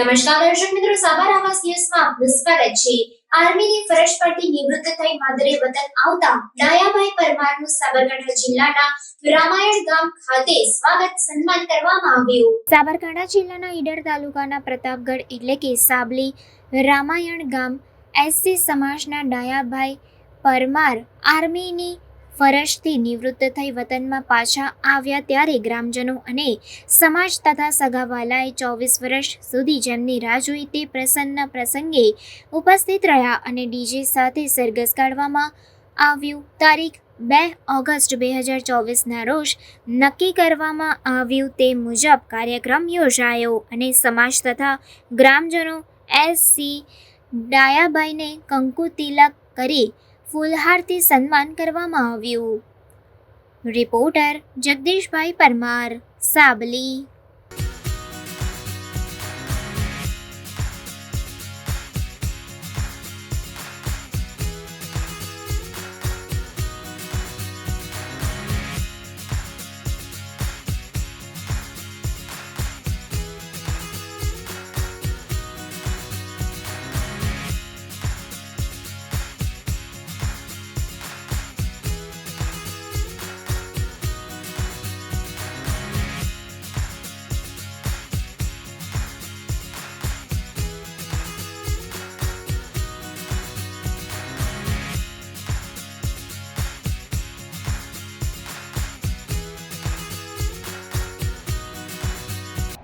નમસ્કાર દર્શક મિત્રો, સાબર આવાસ ન્યૂઝમાં આપનું છે. આર્મીની ફરજ પરથી નિવૃત્ત થઈ માદરે વતન આવતા ડાયાભાઈ પરમારનું સાબરકાંઠા જિલ્લાના રામાયણ ગામ ખાતે સ્વાગત સન્માન કરવામાં આવ્યું. સાબરકાંઠા જિલ્લાના ઈડર તાલુકાના પ્રતાપગઢ એટલે કે સાબલી રામાયણ ગામ એસસી સમાજના ડાયાભાઈ પરમાર આર્મીની ફરજથી નિવૃત્ત થઈ વતનમાં પાછા આવ્યા ત્યારે ગ્રામજનો અને સમાજ તથા સગાવાલાએ ચોવીસ વર્ષ સુધી જેમની રાહ જોઈ તે પ્રસન્ન પ્રસંગે ઉપસ્થિત રહ્યા અને ડીજે સાથે સરઘસ કાઢવામાં આવ્યું. તારીખ બે ઓગસ્ટ બે હજાર ચોવીસના રોજ નક્કી કરવામાં આવ્યું તે મુજબ કાર્યક્રમ યોજાયો અને સમાજ તથા ગ્રામજનો એસસી ડાયાબાઈને કંકુ તિલક કરી ફૂલહારથી સન્માન કરવામાં આવ્યું. રિપોર્ટર જગદીશભાઈ પરમાર સાબલી.